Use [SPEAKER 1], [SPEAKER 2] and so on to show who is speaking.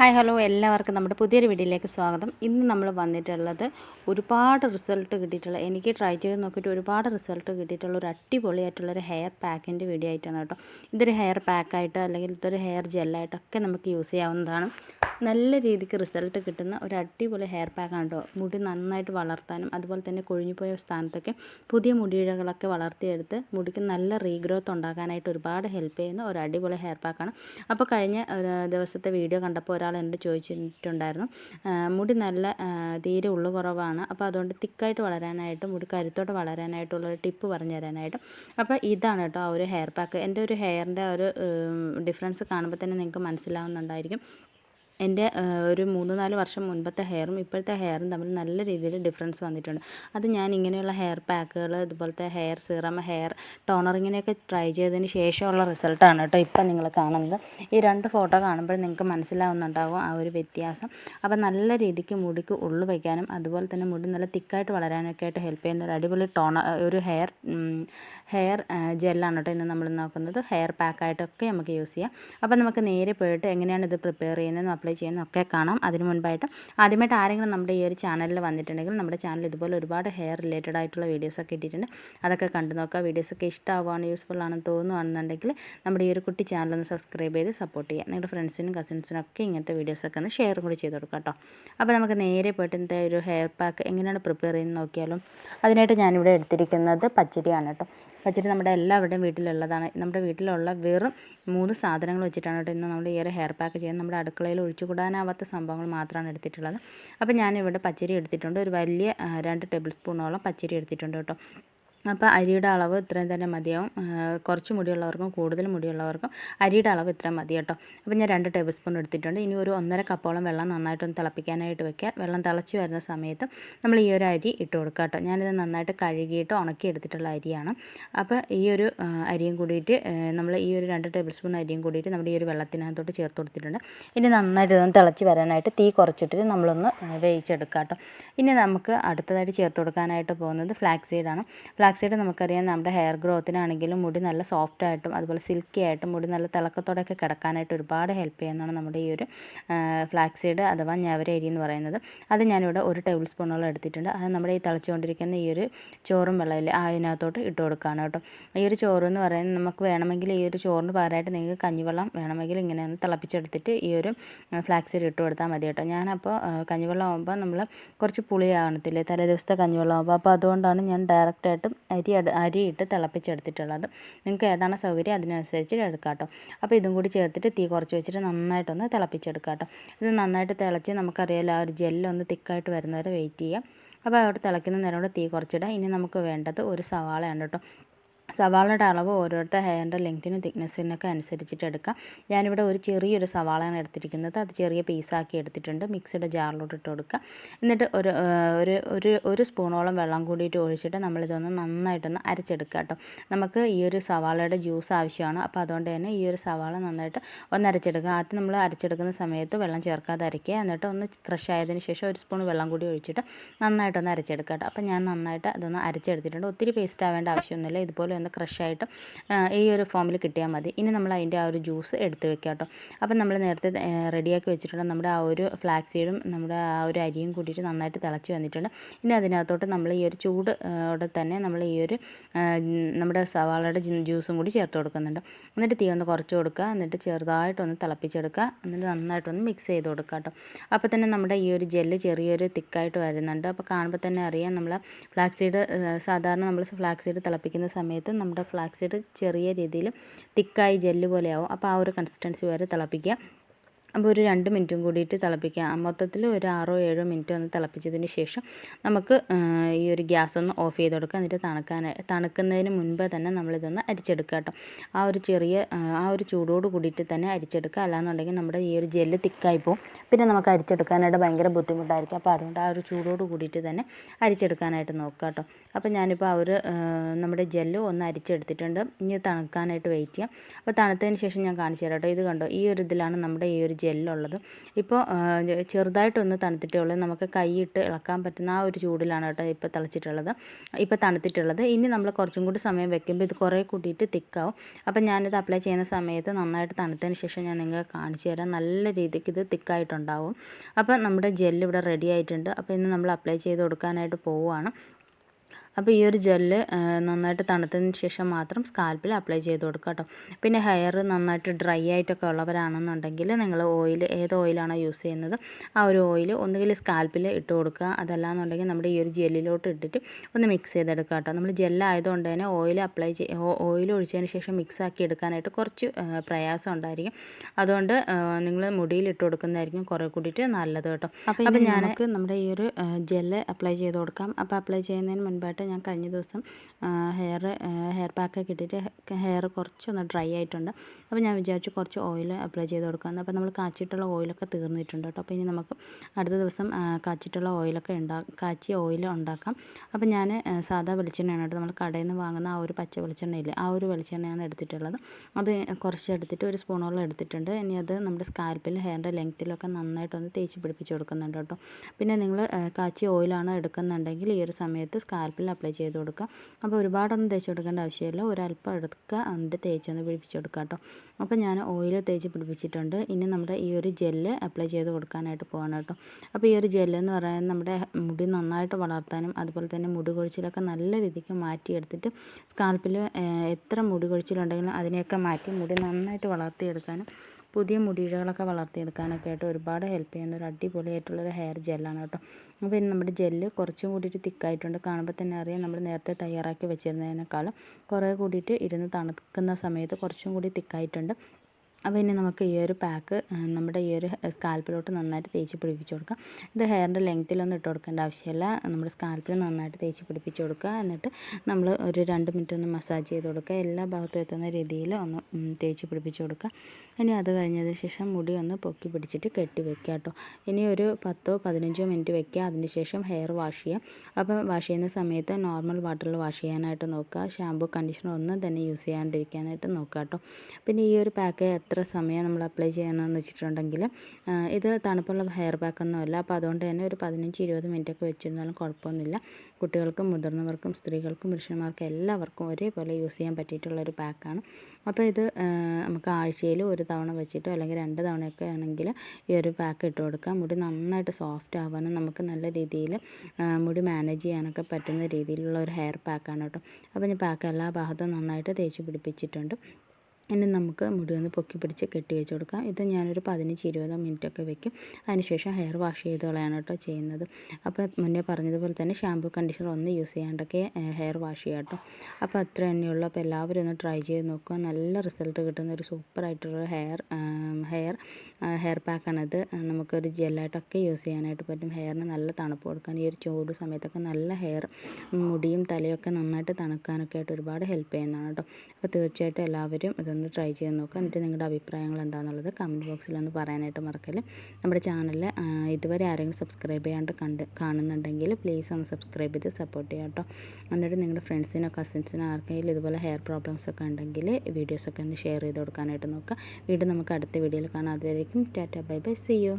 [SPEAKER 1] Hi hello എല്ലാവർക്കും നമ്മുടെ പുതിയൊരു വീഡിയോയിലേക്ക് സ്വാഗതം. ഇന്ന് നമ്മൾ വന്നിട്ടുള്ളത് ഒരുപാട് റിസൾട്ട് കിട്ടിയിട്ടുള്ള എനിക്ക് ട്രൈ ചെയ്ത് നോക്കിയിട്ട് ഒരുപാട് റിസൾട്ട് കിട്ടിയിട്ടുള്ള ഒരു അടിപൊളിയായിട്ടുള്ളൊരു ഹെയർ പാക്കിന്റെ വീഡിയോ ആയിട്ടാണ് കേട്ടോ. ഇതൊരു ഹെയർ പാക്കായിട്ട് അല്ലെങ്കിൽ ഇതൊരു ഹെയർ ജെല്ലായിട്ടൊക്കെ നമുക്ക് യൂസ് ചെയ്യാവുന്നതാണ്. നല്ല രീതിക്ക് റിസൾട്ട് കിട്ടുന്ന ഒരു അടിപൊളി ഹെയർ പാക്കാണ് കേട്ടോ. മുടി നന്നായിട്ട് വളർത്താനും അതുപോലെ തന്നെ കൊഴിഞ്ഞുപോയ സ്ഥാനത്തൊക്കെ പുതിയ മുടിയിഴകളൊക്കെ വളർത്തിയെടുത്ത് മുടിക്ക് നല്ല റീഗ്രോത്ത് ഉണ്ടാക്കാനായിട്ട് ഒരുപാട് ഹെൽപ്പ് ചെയ്യുന്ന ഒരു അടിപൊളി ഹെയർ പാക്കാണ് അപ്പോൾ കഴിഞ്ഞ ദിവസത്തെ വീഡിയോ കണ്ടപ്പോൾ ഒരാൾ എന്നോട് ചോദിച്ചിട്ടുണ്ടായിരുന്നു. മുടി നല്ല തീരെ ഉള്ളു കുറവാണ്. അപ്പോൾ അതുകൊണ്ട് തിക്കായിട്ട് വളരാനായിട്ട് മുടി കരുത്തോട്ട് വളരാനായിട്ടുള്ള ഒരു ടിപ്പ് പറഞ്ഞു തരാനായിട്ട്. അപ്പോൾ ഇതാണ് കേട്ടോ ആ ഒരു ഹെയർ പാക്ക് എന്റെ ഒരു ഹെയറിന്റെ ഒരു ഡിഫറൻസ് കാണുമ്പോൾ തന്നെ നിങ്ങൾക്ക് മനസ്സിലാവുന്നുണ്ടായിരിക്കും. എന്റെ ഒരു മൂന്ന് നാല് വർഷം മുൻപത്തെ ഹെയറും ഇപ്പോഴത്തെ ഹെയറും തമ്മിൽ നല്ല രീതിയിൽ ഡിഫറൻസ് വന്നിട്ടുണ്ട്. അത് ഞാൻ ഇങ്ങനെയുള്ള ഹെയർ പാക്കുകൾ ഇതുപോലത്തെ ഹെയർ സിറം ഹെയർ ടോണർ ഇങ്ങനെയൊക്കെ ട്രൈ ചെയ്തതിന് ശേഷമുള്ള റിസൾട്ടാണ് കേട്ടോ ഇപ്പം നിങ്ങൾ കാണുന്നത്. ഈ രണ്ട് ഫോട്ടോ കാണുമ്പോൾ നിങ്ങൾക്ക് മനസ്സിലാവുന്നുണ്ടാകും ആ ഒരു വ്യത്യാസം. അപ്പോൾ നല്ല രീതിക്ക് മുടിക്ക് ഉള്ളു വയ്ക്കാനും അതുപോലെ തന്നെ മുടി നല്ല തിക്കായിട്ട് വളരാനൊക്കെ ആയിട്ട് ഹെൽപ്പ് ചെയ്യുന്ന ഒരു അടിപൊളി ടോണർ ഒരു ഹെയർ ഹെയർ ജെല്ലാണ് കേട്ടോ ഇന്ന് നമ്മൾ നോക്കുന്നത്. ഹെയർ പാക്കായിട്ടൊക്കെ നമുക്ക് യൂസ് ചെയ്യാം. അപ്പോൾ നമുക്ക് നേരെ പോയിട്ട് എങ്ങനെയാണ് ഇത് പ്രിപ്പയർ ചെയ്യുന്നതെന്നും അപ്ലൈ ചെയ്യുന്നതും ഒക്കെ കാണാം. അതിന് മുൻപായിട്ട് ആദ്യമായിട്ട് ആരെങ്കിലും നമ്മുടെ ഈ ഒരു ചാനലിൽ വന്നിട്ടുണ്ടെങ്കിൽ നമ്മുടെ ചാനൽ ഇതുപോലെ ഒരുപാട് ഹെയർ റിലേറ്റഡ് ആയിട്ടുള്ള വീഡിയോസൊക്കെ ഇട്ടിട്ടുണ്ട്. അതൊക്കെ കണ്ടു നോക്കുക. വീഡിയോസൊക്കെ ഇഷ്ടമാവുകയാണ് യൂസ്ഫുൾ ആണെന്ന് തോന്നുകയാണെന്നുണ്ടെങ്കിൽ നമ്മുടെ ഈ ഒരു കുട്ടി ചാനൽ ഒന്ന് സബ്സ്ക്രൈബ് ചെയ്ത് സപ്പോർട്ട് ചെയ്യുക. നിങ്ങളുടെ ഫ്രണ്ട്സിനും കസിൻസിനും ഒക്കെ ഇങ്ങനത്തെ വീഡിയോസൊക്കെ ഒന്ന് ഷെയർ കൂടി ചെയ്ത് കൊടുക്കുക കേട്ടോ. അപ്പോൾ നമുക്ക് നേരെ പോയിട്ട് ഇന്നത്തെ ഒരു ഹെയർ പാക്ക് എങ്ങനെയാണ് പ്രിപ്പയർ ചെയ്യുന്നത് നോക്കിയാലും അതിനായിട്ട് ഞാനിവിടെ എടുത്തിരിക്കുന്നത് പച്ചരിയാണ് കേട്ടോ. പച്ചരി നമ്മുടെ എല്ലാവരുടെയും വീട്ടിലുള്ളതാണ്. നമ്മുടെ വീട്ടിലുള്ള വെറും മൂന്ന് സാധനങ്ങൾ വെച്ചിട്ടാണ് കേട്ടോ ഇന്ന് നമ്മൾ ഈ ഒരു ഹെയർ പാക്ക് ചെയ്യുന്നത്. നമ്മുടെ അടുക്കളയിൽ ഒഴിച്ചുകൂടാനാവാത്ത സംഭവങ്ങൾ മാത്രമാണ് എടുത്തിട്ടുള്ളത്. അപ്പോൾ ഞാനിവിടെ പച്ചരി എടുത്തിട്ടുണ്ട്. ഒരു വലിയ രണ്ട് ടേബിൾ സ്പൂണോളം പച്ചരി എടുത്തിട്ടുണ്ട് കേട്ടോ. അപ്പോൾ അരിയുടെ അളവ് ഇത്രയും തന്നെ മതിയാവും. കുറച്ച് മുടിയുള്ളവർക്കും കൂടുതൽ മുടിയുള്ളവർക്കും അരിയുടെ അളവ് ഇത്രയും മതി കേട്ടോ. അപ്പോൾ ഞാൻ രണ്ട് ടേബിൾ സ്പൂൺ എടുത്തിട്ടുണ്ട്. ഇനി ഒരു ഒന്നര കപ്പോളം വെള്ളം നന്നായിട്ടൊന്ന് തിളപ്പിക്കാനായിട്ട് വെക്കുക. വെള്ളം തിളച്ച് വരുന്ന സമയത്ത് നമ്മൾ ഈ ഒരു അരി ഇട്ട് കൊടുക്കുക കേട്ടോ. ഞാനിത് നന്നായിട്ട് കഴുകിയിട്ട് ഉണക്കി എടുത്തിട്ടുള്ള അരിയാണ്. അപ്പോൾ ഈ ഒരു അരിയും കൂടിയിട്ട് നമ്മൾ ഈ ഒരു രണ്ട് ടേബിൾ സ്പൂൺ അരിയും കൂടിയിട്ട് നമ്മുടെ ഈ ഒരു വെള്ളത്തിനകത്തോട്ട് ചേർത്ത് കൊടുത്തിട്ടുണ്ട്. ഇനി നന്നായിട്ട് ഇതൊന്ന് തിളച്ച് വരാനായിട്ട് തീ കുറച്ചിട്ട് നമ്മളൊന്ന് വേവിച്ചെടുക്കാം കേട്ടോ. ഇനി നമുക്ക് അടുത്തതായിട്ട് ചേർത്ത് കൊടുക്കാനായിട്ട് പോകുന്നത് ഫ്ലാക്സ് സീഡാണ് ഫ്ലാക്സ് സീഡ് നമുക്കറിയാം നമ്മുടെ ഹെയർ ഗ്രോത്തിനാണെങ്കിലും മുടി നല്ല സോഫ്റ്റ് ആയിട്ടും അതുപോലെ സിൽക്കി ആയിട്ടും മുടി നല്ല തിളക്കത്തോടെയൊക്കെ കിടക്കാനായിട്ട് ഒരുപാട് ഹെൽപ്പ് ചെയ്യുന്നതാണ് നമ്മുടെ ഈ ഒരു ഫ്ലാക്സ് സീഡ് അഥവാ ഞവരരി എന്ന് പറയുന്നത്. അത് ഞാനിവിടെ ഒരു ടേബിൾ സ്പൂണോളം എടുത്തിട്ടുണ്ട്. അത് നമ്മുടെ ഈ തിളച്ചുകൊണ്ടിരിക്കുന്ന ഈ ഒരു ചോറും വെള്ളമില്ലേ അതിനകത്തോട്ട് ഇട്ട് കൊടുക്കുകയാണ് കേട്ടോ. ഈ ഒരു ചോറ് എന്ന് പറയുന്നത് നമുക്ക് വേണമെങ്കിൽ ഈ ഒരു ചോറിന് പകരമായിട്ട് നിങ്ങൾക്ക് കഞ്ഞിവെള്ളം വേണമെങ്കിൽ ഇങ്ങനെ ഒന്ന് തിളപ്പിച്ചെടുത്തിട്ട് ഈ ഒരു ഫ്ലാക്സ് സീഡ് ഇട്ട് കൊടുത്താൽ മതി കേട്ടോ. ഞാനപ്പോൾ കഞ്ഞിവെള്ളം ആകുമ്പോൾ നമ്മൾ കുറച്ച് പുളിയാകണത്തില്ലേ തലേ ദിവസത്തെ കഞ്ഞിവെള്ളം ആകുമ്പോൾ അപ്പോൾ അതുകൊണ്ടാണ് ഞാൻ ഡയറക്റ്റായിട്ട് അരി അരിയിട്ട് അരി തിളപ്പിച്ചെടുത്തിട്ടുള്ളത്. നിങ്ങൾക്ക് ഏതാണ് സൗകര്യം അതിനനുസരിച്ച് എടുക്കാം കേട്ടോ അപ്പോൾ ഇതും കൂടി ചേർത്തിട്ട് തീ കുറച്ച് വെച്ചിട്ട് നന്നായിട്ടൊന്ന് തിളപ്പിച്ചെടുക്കാം കേട്ടോ. ഇത് നന്നായിട്ട് തിളച്ച് നമുക്കറിയാലോ ആ ഒരു ജെല്ലൊന്ന് തിക്കായിട്ട് വരുന്നവരെ വെയിറ്റ് ചെയ്യാം. അപ്പോൾ അവിടെ തിളയ്ക്കുന്ന നേരം കൂടെ തീ കുറച്ചിടാം ഇനി നമുക്ക് വേണ്ടത് ഒരു സവാളയാണ് കേട്ടോ. സവാളയുടെ അളവ് ഓരോരുത്തർ ഹെയറിന്റെ ലെങ്ത്തിനും തിക്നെസ്സിനൊക്കെ അനുസരിച്ചിട്ട് എടുക്കാം. ഞാനിവിടെ ഒരു ചെറിയൊരു സവാളയാണ് എടുത്തിരിക്കുന്നത്. അത് ചെറിയ പീസാക്കി എടുത്തിട്ടുണ്ട്. മിക്സിയുടെ ജാറിലോട്ട് ഇട്ട് കൊടുക്കുക. എന്നിട്ട് ഒരു ഒരു ഒരു ഒരു സ്പൂണോളം വെള്ളം കൂടിയിട്ട് ഒഴിച്ചിട്ട് നമ്മളിതൊന്ന് നന്നായിട്ടൊന്ന് അരച്ചെടുക്കുക കേട്ടോ. നമുക്ക് ഈ ഒരു സവാളയുടെ ജ്യൂസ് ആവശ്യമാണ്. അപ്പോൾ അതുകൊണ്ട് തന്നെ ഈ ഒരു സവാള നന്നായിട്ട് ഒന്ന് അരച്ചെടുക്കുക. ആദ്യം നമ്മൾ അരച്ചെടുക്കുന്ന സമയത്ത് വെള്ളം ചേർക്കാതെ അരയ്ക്കുക. എന്നിട്ട് ഒന്ന് ക്രഷ് ആയതിന് ശേഷം ഒരു സ്പൂൺ വെള്ളം കൂടി ഒഴിച്ചിട്ട് നന്നായിട്ടൊന്ന് അരച്ചെടുക്കുക കേട്ടോ. അപ്പോൾ ഞാൻ നന്നായിട്ട് അതൊന്ന് അരച്ചെടുത്തിട്ടുണ്ട്. ഒത്തിരി പേസ്റ്റ് ആവേണ്ട ആവശ്യമൊന്നുമില്ല. ഇതുപോലെ ഒന്ന് ക്രഷായിട്ട് ഈ ഒരു ഫോമിൽ കിട്ടിയാൽ മതി. ഇനി നമ്മൾ അതിന്റെ ആ ഒരു ജ്യൂസ് എടുത്ത് വെക്കുക കേട്ടോ. അപ്പം നമ്മൾ നേരത്തെ റെഡിയാക്കി വെച്ചിട്ടുണ്ട്. നമ്മുടെ ആ ഒരു ഫ്ലാക്സ് സീഡും നമ്മുടെ ആ ഒരു അരിയും കൂട്ടിയിട്ട് നന്നായിട്ട് തിളച്ച് വന്നിട്ടുണ്ട്. ഇനി അതിനകത്തോട്ട് നമ്മൾ ഈ ഒരു ചൂട് ആ, ഓടെ തന്നെ നമ്മൾ ഈ ഒരു നമ്മുടെ സവാളയുടെ ജ്യൂസും കൂടി ചേർത്ത് കൊടുക്കുന്നുണ്ട്. എന്നിട്ട് തീ ഒന്ന് കുറച്ച് കൊടുക്കുക. എന്നിട്ട് ചെറുതായിട്ടൊന്ന് തിളപ്പിച്ചെടുക്കുക. എന്നിട്ട് നന്നായിട്ടൊന്ന് മിക്സ് ചെയ്ത് കൊടുക്കുക കേട്ടോ. അപ്പോൾ തന്നെ നമ്മുടെ ഈ ഒരു ജെല്ല് ചെറിയൊരു തിക്കായിട്ട് വരുന്നുണ്ട്. അപ്പോൾ കാണുമ്പോൾ തന്നെ അറിയാം നമ്മൾ ഫ്ലാക്സീഡ് സാധാരണ നമ്മൾ ഫ്ലാക്സീഡ് സീഡ് തിളപ്പിക്കുന്ന സമയത്ത് നമ്മുടെ ഫ്ലാക്സ് ചെറിയ രീതിയിൽ തിക്കായി ജെല്ല് പോലെയാവും. അപ്പോൾ ആ ഒരു കൺസിസ്റ്റൻസി വരെ തിളപ്പിക്കുക. അപ്പോൾ ഒരു രണ്ട് മിനിറ്റും കൂടിയിട്ട് തിളപ്പിക്കുക മൊത്തത്തിൽ ഒരു ആറോ ഏഴോ മിനിറ്റ് ഒന്ന് തിളപ്പിച്ചതിന് ശേഷം നമുക്ക് ഈ ഒരു ഗ്യാസ് ഒന്ന് ഓഫ് ചെയ്ത് കൊടുക്കുക എന്നിട്ട് തണുക്കാൻ തണുക്കുന്നതിന് മുൻപേ തന്നെ നമ്മളിതൊന്ന് അരിച്ചെടുക്കുക കേട്ടോ. ആ ഒരു ചെറിയ ആ, ഒരു ചൂടോട് കൂടിയിട്ട് തന്നെ അരിച്ചെടുക്കുക. അല്ലാന്നുണ്ടെങ്കിൽ നമ്മുടെ ഈ ഒരു ജെല്ല് തിക്കായി പോകും പിന്നെ നമുക്ക് അരിച്ചെടുക്കാനായിട്ട് ഭയങ്കര ബുദ്ധിമുട്ടായിരിക്കും. അപ്പോൾ അതുകൊണ്ട് ആ ഒരു ചൂടോട് കൂടിയിട്ട് തന്നെ അരിച്ചെടുക്കാനായിട്ട് നോക്കുക കേട്ടോ. അപ്പോൾ ഞാനിപ്പോൾ ആ ഒരു നമ്മുടെ ജെല്ല് ഒന്ന് അരിച്ചെടുത്തിട്ടുണ്ട്. ഇനി തണുക്കാനായിട്ട് വെയിറ്റ് ചെയ്യാം. അപ്പോൾ തണുത്തതിന് ശേഷം ഞാൻ കാണിച്ചു തരാം കേട്ടോ. ഇത് കണ്ടോ? ഈ ഒരു ഇതിലാണ് നമ്മുടെ ഈ ഒരു ജെല്ലുള്ളത്. ഇപ്പോൾ ചെറുതായിട്ടൊന്ന് തണുത്തിട്ടേ ഉള്ളൂ. നമുക്ക് കൈയിട്ട് ഇളക്കാൻ പറ്റുന്ന ആ ഒരു ചൂടിലാണ് കേട്ടോ ഇപ്പോൾ തിളച്ചിട്ടുള്ളത്. ഇപ്പോൾ തണുത്തിട്ടുള്ളത്. ഇനി നമ്മൾ കുറച്ചും കൂടി സമയം വെക്കുമ്പോൾ ഇത് കുറേ കൂട്ടിയിട്ട് തിക്കാവും. അപ്പോൾ ഞാനിത് അപ്ലൈ ചെയ്യുന്ന സമയത്ത് നന്നായിട്ട് തണുത്തതിന് ശേഷം ഞാൻ നിങ്ങൾക്ക് കാണിച്ചു തരാം. നല്ല രീതിക്ക് ഇത് തിക്കായിട്ടുണ്ടാവും. അപ്പോൾ നമ്മുടെ ജെല്ല് ഇവിടെ റെഡി ആയിട്ടുണ്ട്. അപ്പോൾ ഇന്ന് നമ്മൾ അപ്ലൈ ചെയ്ത് കൊടുക്കാനായിട്ട് പോവുകയാണ് അപ്പോൾ ഈ ഒരു ജെല്ല് നന്നായിട്ട് തണുത്തതിന് ശേഷം മാത്രം സ്കാൽപ്പിൽ അപ്ലൈ ചെയ്ത് കൊടുക്കുക കേട്ടോ. പിന്നെ ഹെയർ നന്നായിട്ട് ഡ്രൈ ആയിട്ടൊക്കെ ഉള്ളവരാണെന്നുണ്ടെങ്കിൽ നിങ്ങൾ ഓയിൽ ഏത് ഓയിലാണോ യൂസ് ചെയ്യുന്നത് ആ ഒരു ഓയിൽ ഒന്നുകിൽ സ്കാൽപ്പിൽ ഇട്ട് കൊടുക്കുക. അതല്ലാന്നുണ്ടെങ്കിൽ നമ്മുടെ ഈ ഒരു ജെല്ലിലോട്ട് ഇട്ടിട്ട് ഒന്ന് മിക്സ് ചെയ്തെടുക്കുക കേട്ടോ. നമ്മൾ ജെല്ലായതുകൊണ്ട് തന്നെ ഓയിൽ അപ്ലൈ ചെയ് ഓയിൽ ഒഴിച്ചതിന് ശേഷം മിക്സ് ആക്കി എടുക്കാനായിട്ട് കുറച്ച് പ്രയാസം ഉണ്ടായിരിക്കും. അതുകൊണ്ട് നിങ്ങൾ മുടിയിൽ ഇട്ട് കൊടുക്കുന്നതായിരിക്കും കുറേ കൂടിയിട്ട് നല്ലത് കേട്ടോ. അപ്പോൾ ഞാൻ നമ്മുടെ ഈ ഒരു ജെല്ല് അപ്ലൈ ചെയ്ത് കൊടുക്കാം. അപ്പോൾ അപ്ലൈ ചെയ്യുന്നതിന് മുൻപായിട്ട് ഞാൻ കഴിഞ്ഞ ദിവസം ഹെയർ ഹെയർ പാക്കൊക്കെ ഇട്ടിട്ട് ഹെയർ കുറച്ചൊന്ന് ഡ്രൈ ആയിട്ടുണ്ട്. അപ്പോൾ ഞാൻ വിചാരിച്ചു കുറച്ച് ഓയിൽ അപ്ലൈ ചെയ്ത് കൊടുക്കാമെന്ന് അപ്പോൾ നമ്മൾ കാച്ചിട്ടുള്ള ഓയിലൊക്കെ തീർന്നിട്ടുണ്ട് കേട്ടോ. അപ്പോൾ ഇനി നമുക്ക് അടുത്ത ദിവസം കാച്ചിട്ടുള്ള ഓയിലൊക്കെ ഉണ്ടാ കാച്ചിയ ഓയിൽ ഉണ്ടാക്കാം. അപ്പോൾ ഞാൻ സാധാ വെളിച്ചെണ്ണയാണ് കേട്ടോ. നമ്മൾ കടയിൽ നിന്ന് വാങ്ങുന്ന ആ ഒരു പച്ച വെളിച്ചെണ്ണയില്ലേ ആ ഒരു വെളിച്ചെണ്ണയാണ് എടുത്തിട്ടുള്ളത്. അത് കുറച്ച് എടുത്തിട്ട് ഒരു സ്പൂണോളം എടുത്തിട്ടുണ്ട്. ഇനി അത് നമ്മുടെ സ്കാൽപ്പിൽ ഹെയറിന്റെ ലെങ്ത്തിലൊക്കെ നന്നായിട്ടൊന്ന് തേച്ച് പിടിപ്പിച്ച് കൊടുക്കുന്നുണ്ട് കേട്ടോ. പിന്നെ നിങ്ങൾ കാച്ചിയ ഓയിലാണ് എടുക്കുന്നുണ്ടെങ്കിൽ ഈ ഒരു സമയത്ത് സ്കാൽപ്പിൽ അപ്ലൈ ചെയ്ത് കൊടുക്കുക. അപ്പോൾ ഒരുപാടൊന്നും തേച്ച് കൊടുക്കേണ്ട ആവശ്യമില്ല. ഒരല്പം എടുക്കുക. എന്നിട്ട് തേച്ചൊന്ന് പിടിപ്പിച്ച് കൊടുക്കുക കേട്ടോ. അപ്പോൾ ഞാൻ ഓയിൽ തേച്ച് പിടിപ്പിച്ചിട്ടുണ്ട്. ഇനി നമ്മുടെ ഈ ഒരു ജെല്ല് അപ്ലൈ ചെയ്ത് കൊടുക്കാനായിട്ട് പോകണം കേട്ടോ. അപ്പോൾ ഈ ഒരു ജെല്ലെന്ന് പറയുന്നത് നമ്മുടെ മുടി നന്നായിട്ട് വളർത്താനും അതുപോലെ തന്നെ മുടി കൊഴിച്ചിലൊക്കെ നല്ല രീതിക്ക് മാറ്റിയെടുത്തിട്ട് സ്കാൽപ്പിൽ എത്ര മുടി കൊഴിച്ചിലുണ്ടെങ്കിലും അതിനെയൊക്കെ മാറ്റി മുടി നന്നായിട്ട് വളർത്തിയെടുക്കാനും പുതിയ മുടികളൊക്കെ വളർത്തിയെടുക്കാനൊക്കെ ആയിട്ട് ഒരുപാട് ഹെൽപ്പ് ചെയ്യുന്ന ഒരു അടിപൊളിയായിട്ടുള്ളൊരു ഹെയർ ജെല്ലാണ് കേട്ടോ. അപ്പോൾ ഇനി നമ്മുടെ ജെല്ല് കുറച്ചും കൂടിയിട്ട് തിക്കായിട്ടുണ്ട്. കാണുമ്പോൾ തന്നെ അറിയാം നമ്മൾ നേരത്തെ തയ്യാറാക്കി വെച്ചിരുന്നതിനേക്കാളും കുറേ കൂടിയിട്ട് ഇരുന്ന് തണുക്കുന്ന സമയത്ത് കുറച്ചും കൂടി തിക്കായിട്ടുണ്ട്. അപ്പോൾ ഇനി നമുക്ക് ഈ ഒരു പാക്ക് നമ്മുടെ ഈ ഒരു സ്കാൽപ്പിലോട്ട് നന്നായിട്ട് തേച്ച് പിടിപ്പിച്ച് കൊടുക്കാം. ഇത് ഹെയറിന്റെ ലെങ്ത്തിലൊന്നും ഇട്ട് കൊടുക്കേണ്ട ആവശ്യമില്ല. നമ്മുടെ സ്കാൽപ്പിൽ നന്നായിട്ട് തേച്ച് പിടിപ്പിച്ച് കൊടുക്കുക. എന്നിട്ട് നമ്മൾ ഒരു രണ്ട് മിനിറ്റ് ഒന്ന് മസാജ് ചെയ്ത് കൊടുക്കുക. എല്ലാ ഭാഗത്തും എത്തുന്ന രീതിയിൽ ഒന്ന് തേച്ച് പിടിപ്പിച്ച് കൊടുക്കുക. ഇനി അത് കഴിഞ്ഞതിന് ശേഷം മുടി ഒന്ന് പൊക്കി പിടിച്ചിട്ട് കെട്ടി വെക്കുക കേട്ടോ. ഇനി ഒരു പത്തോ പതിനഞ്ചോ മിനിറ്റ് വെക്കുക. അതിന് ശേഷം ഹെയർ വാഷ് ചെയ്യാം. അപ്പോൾ വാഷ് ചെയ്യുന്ന സമയത്ത് നോർമൽ വാട്ടറിൽ വാഷ് ചെയ്യാനായിട്ട് നോക്കുക. ഷാമ്പു കണ്ടീഷണർ ഒന്നും തന്നെ യൂസ് ചെയ്യാണ്ടിരിക്കാനായിട്ട് നോക്കുക കേട്ടോ. പിന്നെ ഈ ഒരു പാക്ക് എത്ര സമയം നമ്മൾ അപ്ലൈ ചെയ്യണമെന്ന് വെച്ചിട്ടുണ്ടെങ്കിൽ ഇത് തണുപ്പുള്ള ഹെയർ പാക്കൊന്നുമല്ല അപ്പോൾ അതുകൊണ്ട് തന്നെ ഒരു പതിനഞ്ച് ഇരുപത് മിനിറ്റൊക്കെ വെച്ചിരുന്നാലും കുഴപ്പമൊന്നുമില്ല. കുട്ടികൾക്കും മുതിർന്നവർക്കും സ്ത്രീകൾക്കും പുരുഷന്മാർക്കും എല്ലാവർക്കും ഒരേപോലെ യൂസ് ചെയ്യാൻ പറ്റിയിട്ടുള്ള ഒരു പാക്കാണ് അപ്പോൾ ഇത് നമുക്ക് ആഴ്ചയിൽ ഒരു തവണ വെച്ചിട്ടോ അല്ലെങ്കിൽ രണ്ട് തവണയൊക്കെ ആണെങ്കിൽ ഈ ഒരു പാക്ക് ഇട്ട് കൊടുക്കാം. മുടി നന്നായിട്ട് സോഫ്റ്റ് ആവാനും നമുക്ക് നല്ല രീതിയിൽ മുടി മാനേജ് ചെയ്യാനൊക്കെ പറ്റുന്ന രീതിയിലുള്ള ഒരു ഹെയർ പാക്കാണ് കേട്ടോ. അപ്പോൾ ഞാൻ പാക്ക് എല്ലാ ഭാഗത്തും നന്നായിട്ട് തേച്ച് പിടിപ്പിച്ചിട്ടുണ്ട്. ഇനി നമുക്ക് മുടി ഒന്ന് പൊക്കി പിടിച്ച് കെട്ടി വെച്ച് കൊടുക്കാം. ഇത് ഞാനൊരു പതിനഞ്ച് ഇരുപത് മിനിറ്റൊക്കെ വെക്കും. അതിനുശേഷം ഹെയർ വാഷ് ചെയ്ത് കളയാണ് കേട്ടോ ചെയ്യുന്നത്. അപ്പോൾ മുന്നേ പറഞ്ഞതുപോലെ തന്നെ ഷാമ്പു കണ്ടീഷണർ ഒന്ന് യൂസ് ചെയ്യാണ്ടൊക്കെ ഹെയർ വാഷ് ചെയ്യാം കേട്ടോ. അപ്പോൾ അത്ര തന്നെയുള്ളൂ. അപ്പോൾ എല്ലാവരും ഒന്ന് ട്രൈ ചെയ്ത് നോക്കുക. നല്ല റിസൾട്ട് കിട്ടുന്ന ഒരു സൂപ്പർ ആയിട്ടുള്ള ഹെയർ ഹെയർ ഹെയർ പാക്കാണത് നമുക്കൊരു ജെല്ലായിട്ടൊക്കെ യൂസ് ചെയ്യാനായിട്ട് പറ്റും. ഹെയറിന് നല്ല തണുപ്പ് കൊടുക്കാൻ ഈ ഒരു ചൂട് സമയത്തൊക്കെ നല്ല ഹെയർ മുടിയും തലയൊക്കെ നന്നായിട്ട് തണുക്കാനൊക്കെ ആയിട്ട് ഒരുപാട് ഹെൽപ്പ് ചെയ്യുന്നതാണ് കേട്ടോ. അപ്പോൾ തീർച്ചയായിട്ടും എല്ലാവരും ഇതൊന്ന് ട്രൈ ചെയ്ത് നോക്കുക എന്നിട്ട് നിങ്ങളുടെ അഭിപ്രായങ്ങൾ എന്താണെന്നുള്ളത് കമന്റ് ബോക്സിൽ ഒന്ന് പറയാനായിട്ട് മറക്കല്ലേ. നമ്മുടെ ചാനലിൽ ഇതുവരെ ആരെങ്കിലും സബ്സ്ക്രൈബ് ചെയ്യാണ്ട് കണ്ട് കാണുന്നുണ്ടെങ്കിൽ പ്ലീസ് ഒന്ന് സബ്സ്ക്രൈബ് ചെയ്ത് സപ്പോർട്ട് ചെയ്യാം കേട്ടോ. എന്നിട്ട് നിങ്ങളുടെ ഫ്രണ്ട്സിനോ കസിൻസിനോ ആർക്കെങ്കിലും ഇതുപോലെ ഹെയർ പ്രോബ്ലംസ് ഒക്കെ ഉണ്ടെങ്കിൽ വീഡിയോസൊക്കെ ഒന്ന് ഷെയർ ചെയ്ത് കൊടുക്കാനായിട്ട് നോക്കുക. വീണ്ടും നമുക്ക് അടുത്ത വീഡിയോയിൽ കാണാം. അതുവരേക്കും tata bye bye see you